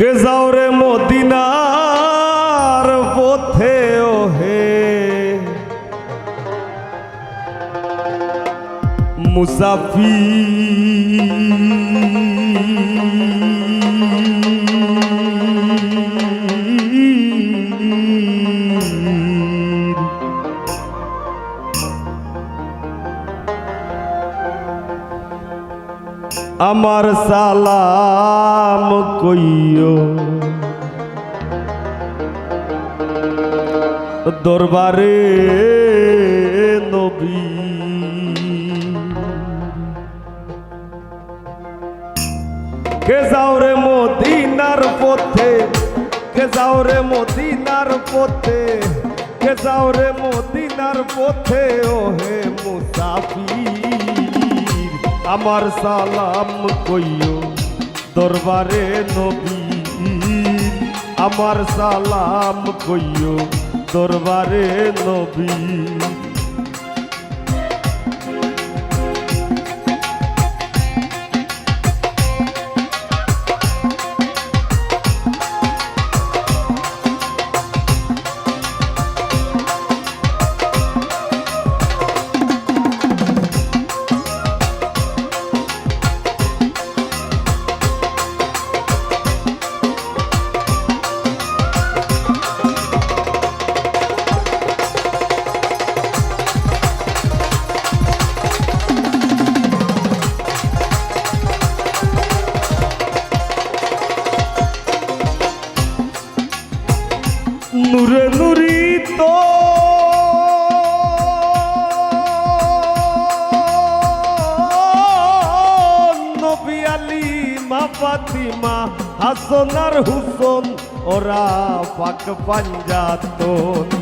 কে মদিনার পথে ওহে। মুসাফি আমার সালাম কইও। দরবারে নবী। কে যাও রে মদিনার পথে, কে যাও রে মদিনার পথে, কে যাও রে মদিনার পথে ও হে মুসাফির। আমার সালাম কইও দরবারে নবী। আমার সালাম কইও দরবারে নবী। নূরে নুরি তো নবী আলী মা ফাতিমা হাসন আর হুসন ওরা পাক পাঞ্জাতন।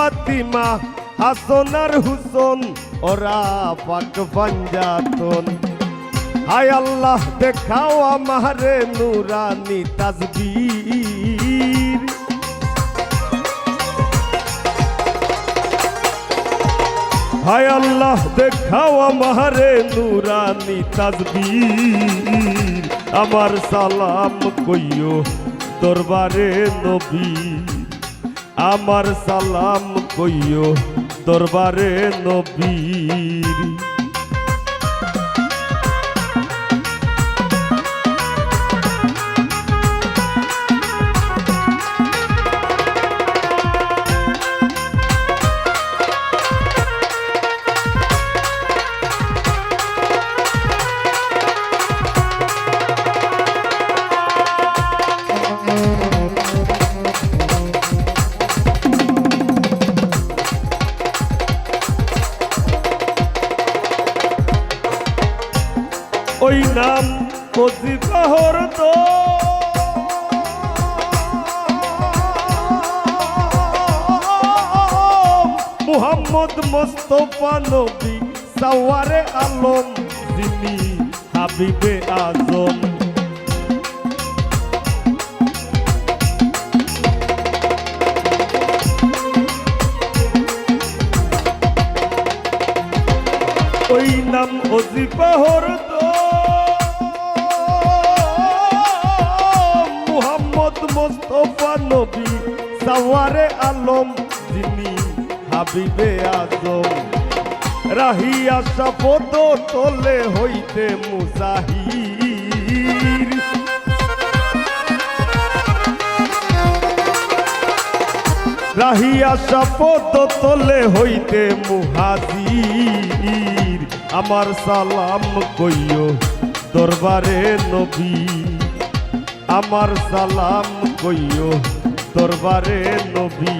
ফাতিমা হাসন আর হুসন, ওরা পাক পাঞ্জাতন। হায় আল্লাহ, দেখাও আমারে নুরানি তাজবীর। হায় আল্লাহ, দেখাও আমারে নুরানি তাজবীর। আমার সালাম কইও দরবারে নবী। আমার সালাম কইও দরবারে নবীর। ওই নাম কজিবাহর তো। মুহাম্মদ মোস্তফা নবী সাওয়ারে আলম, যিনি হাবিবে আজম। ওই নাম অজিবাহর তো। মোস্তফা নবী, সাওয়ারে আলম যিনি হাবিবে আজম। রাহিয়া শপথ তোলে হইতে মুসাহির রাহিয়া শপথ তোলে হইতে মুহাজির। আমার সালাম কইও দরবারে নবী, আমার সালাম কইও দরবারে নবী।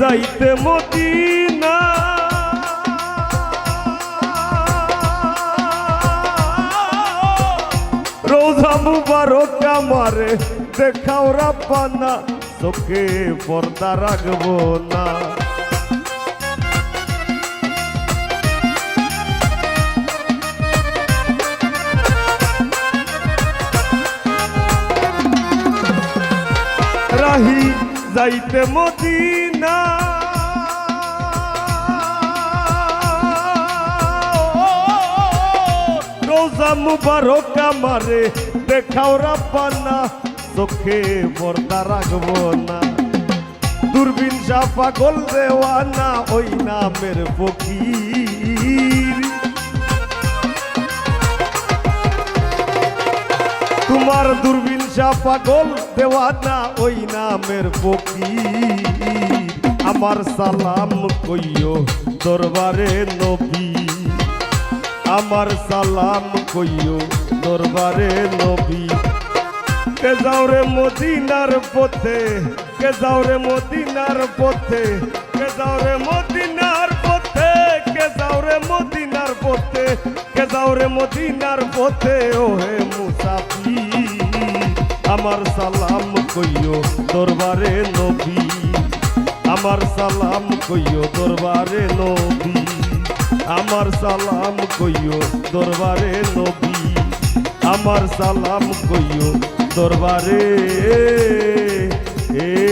যাইতে মদিনা। রোজা মুবারক আমারে দেখাও রাব্বানা তোকে পর্দা রাখব না। যাইতে মদিনা। রোজা মুবারক আমারে দেখাও রাব্বানা, চোখে পর্দা রাখব না। দূরবীন শাহ পাগল দেওয়ানা ওই নামের ফকির। তোমার দূরবীন শাহ পাগল দেওয়ানা ওই নামের ফকির। আমার সালাম কইও দরবারে নবী। আমার সালাম কইও দরবারে নবী। কে যাও রে মদিনার পথে, কে যাও রে মদিনার পথে, কে যাও রে মদিনার পথে, কে যাও রে মদিনার পথে, কে যাও রে মদিনার পথে ও হে মুসাফি আমার সালাম কইও দরবারে নবী। আমার সালাম কইও দরবারে নবী। আমার সালাম কইও দরবারে নবী। আমার সালাম কইও দরবারে। এ